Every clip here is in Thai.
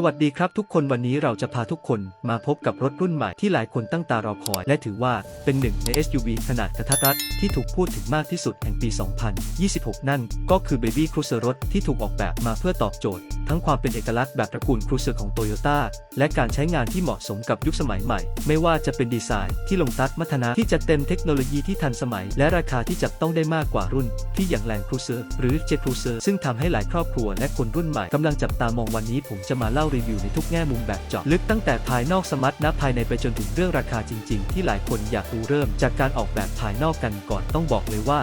สวัสดีครับทุกคนวันนี้เราจะพาทุกคนมาพบกับรถรุ่นใหม่ที่หลายคนตั้งตารอคอย และถือว่าเป็นหนึ่งใน SUV ขนาดกระทัดรัดที่ถูกพูดถึงมากที่สุดแห่งปี 2026 นั่นก็คือ Baby Cruiser รถที่ถูกออกแบบมาเพื่อตอบโจทย์ ทั้งความเป็นเอกลักษณ์แบบตระกูล Cruiser ของ Toyota และการใช้งานที่เหมาะสมกับยุคสมัยใหม่ ไม่ว่าจะเป็นดีไซน์ที่ลงตัดมัฒนะที่จัดเต็มเทคโนโลยีที่ทันสมัย และราคาที่จับต้องได้มากกว่ารุ่น ที่อย่าง Land Cruiser หรือ Jet Cruiser ซึ่งทำให้หลายครอบครัวและคนรุ่นใหม่กำลังจับตามองวันนี้ผมจะมาเล่ารีวิวในทุกแง่มุมแบบเจาะลึกตั้งแต่ภายนอกสมัตนะภายในไปจนถึงเรื่องราคาจริง ๆ ที่หลายคนอยากรู้เริ่มจากการออกแบบภายนอกกันก่อนต้องบอกเลยว่า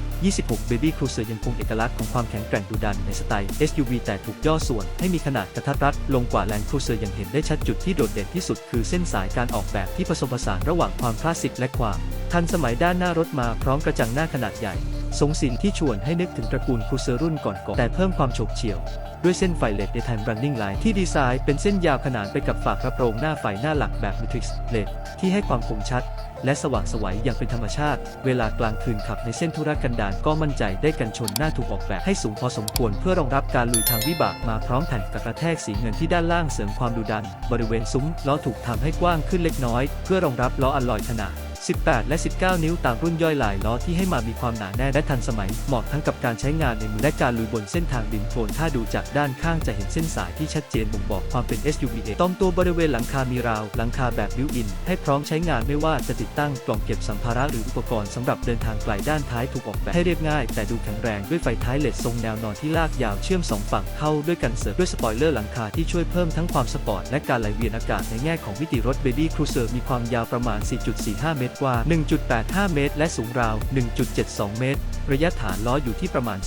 2026 Baby Cruiser ยังคงเอกลักษณ์ของความแข็งแกร่งดุดันในสไตล์ SUV แต่ถูกย่อส่วนให้มีขนาดกระทัดรัดลงกว่า Land Cruiser ย่างเห็นได้ชัดจุดที่โดดเด่นที่สุดคือเส้นสายการออกแบบที่ผสมผสานระหว่างความคลาสสิกและความทันสมัยด้านหน้ารถมาพร้อมกระจังหน้าขนาดใหญ่ ทรงสินที่ชวนให้นึกถึงตระกูลครูเซอร์รุ่นก่อนๆแต่เพิ่มความโฉบเฉี่ยว ด้วยเส้นไฟเลด Daytime Running Line ที่ดีไซน์เป็นเส้นยาวขนานไปกับฝากระโปรงหน้าไฟหน้าหลักแบบ Matrix LED ที่ให้ความคมชัด และสว่างสวัยอย่างเป็นธรรมชาติ เวลากลางคืนขับในเส้นธุรกันดารก็มั่นใจได้กันชนหน้าถูกออกแบบให้สูงพอสมควรเพื่อรองรับการลุยทางวิบากมาพร้อมแผ่นกระแทกสีเงินที่ด้านล่างเสริมความดุดัน บริเวณซุ้มล้อถูกทำให้กว้างขึ้นเล็กน้อย เพื่อรองรับล้ออัลลอยขนาด 18 และ 19 นิ้วตามรุ่นย่อยหลายล้อที่ให้มามีความหนาแน่นและทันสมัย เหมาะทั้งกับการใช้งานในมือและการลุยบนเส้นทางดินโคลนถ้าดูจากด้านข้างจะเห็นเส้นสายที่ชัดเจนบ่งบอกความเป็น SUV ตรงตัวบริเวณหลังคามีราว หลังคาแบบบิวอิน ให้พร้อมใช้งานไม่ว่าจะติดตั้งกล่องเก็บสัมภาระหรืออุปกรณ์สำหรับเดินทางไกลด้านท้ายถูกออกแบบให้เรียบง่าย แต่ดูแข็งแรงด้วยไฟท้ายเลดทรงแนวนอนที่ลากยาวเชื่อมสองฝั่งเข้าด้วยกันเสริมด้วยสปอยเลอร์หลังคาที่ช่วยเพิ่มทั้งความสปอร์ตและการไหลเวียนอากาศในแง่ของมิติรถ Baby Cruiser มีความยาวประมาณ 4.45 เมตรกว่า1.85 เมตร และสูงราว 1.72 เมตร ระยะฐานล้ออยู่ที่ประมาณ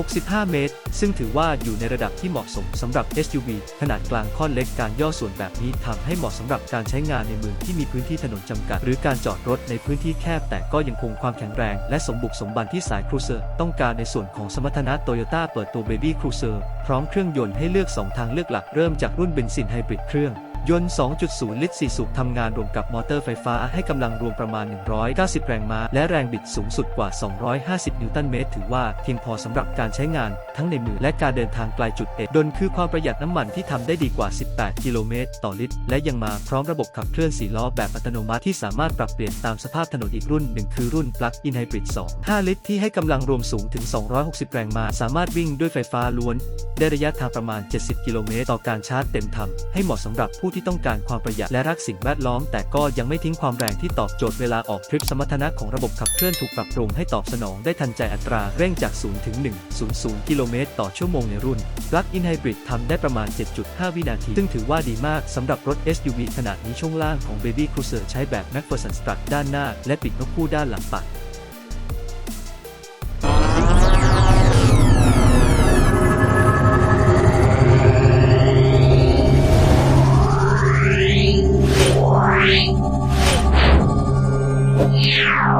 2.65 เมตร ซึ่งถือว่าอยู่ในระดับที่เหมาะสมสำหรับ SUV ขนาดกลางค่อนเล็กการย่อส่วนแบบนี้ทำให้เหมาะสำหรับการใช้งานในเมืองที่มีพื้นที่ถนนจำกัด หรือการจอดรถในพื้นที่แคบ แต่ก็ยังคงความแข็งแรง และสมบุกสมบันที่สายครูเซอร์ต้องการในส่วนของสมรรถนะโตโยต้าเปิดตัว Baby Cruiser พร้อมเครื่องยนต์ให้เลือก 2 ทางเลือกหลักเริ่มจากรุ่นเบนซินไฮบริดเครื่อง ยนต์ 2.0 ลิตร 4 สูบทำงานรวมกับมอเตอร์ไฟฟ้าให้กำลังรวมประมาณ 190 แรงม้า และแรงบิดสูงสุดกว่า 250 นิวตันเมตร ถือว่าเพียงพอสำหรับการใช้งานทั้งในมือและการเดินทางไกลจุดเอกดดนคือความประหยัดน้ำมันที่ทำได้ดีกว่า 18 กิโลเมตร ต่อลิตร และยังมาพร้อมระบบขับเคลื่อน4ล้อแบบอัตโนมัติที่สามารถปรับเปลี่ยนตามสภาพถนนอีกรุ่นหนึ่งคือรุ่น Plug-in Hybrid 2 5 ลิตร ที่ให้กำลังรวมสูงถึง 260 แรงม้า สามารถวิ่งด้วยไฟฟ้าล้วน ได้ระยะทางประมาณ 70 กิโลเมตร ต่อการชาร์จเต็มทำให้เหมาะสำหรับผู้ที่ต้องการความประหยัดและรักสิ่งแวดล้อม แต่ก็ยังไม่ทิ้งความแรงที่ตอบโจทย์เวลาออกทริปสมรรถนะของระบบขับเคลื่อนถูกปรับปรุงให้ตอบสนองได้ทันใจอัตราเร่งจาก 0 ถึง 100 กิโลเมตรต่อชั่วโมงในรุ่น Plug-in Hybrid ทำได้ประมาณ 7.5 วินาที ซึ่งถือว่าดีมากสำหรับรถ SUV ขนาดนี้ช่วงล่างของ Baby Cruiser ใช้แบบ MacPherson Strut ด้านหน้า และปิดนกคู่ด้านหลังปัด 了。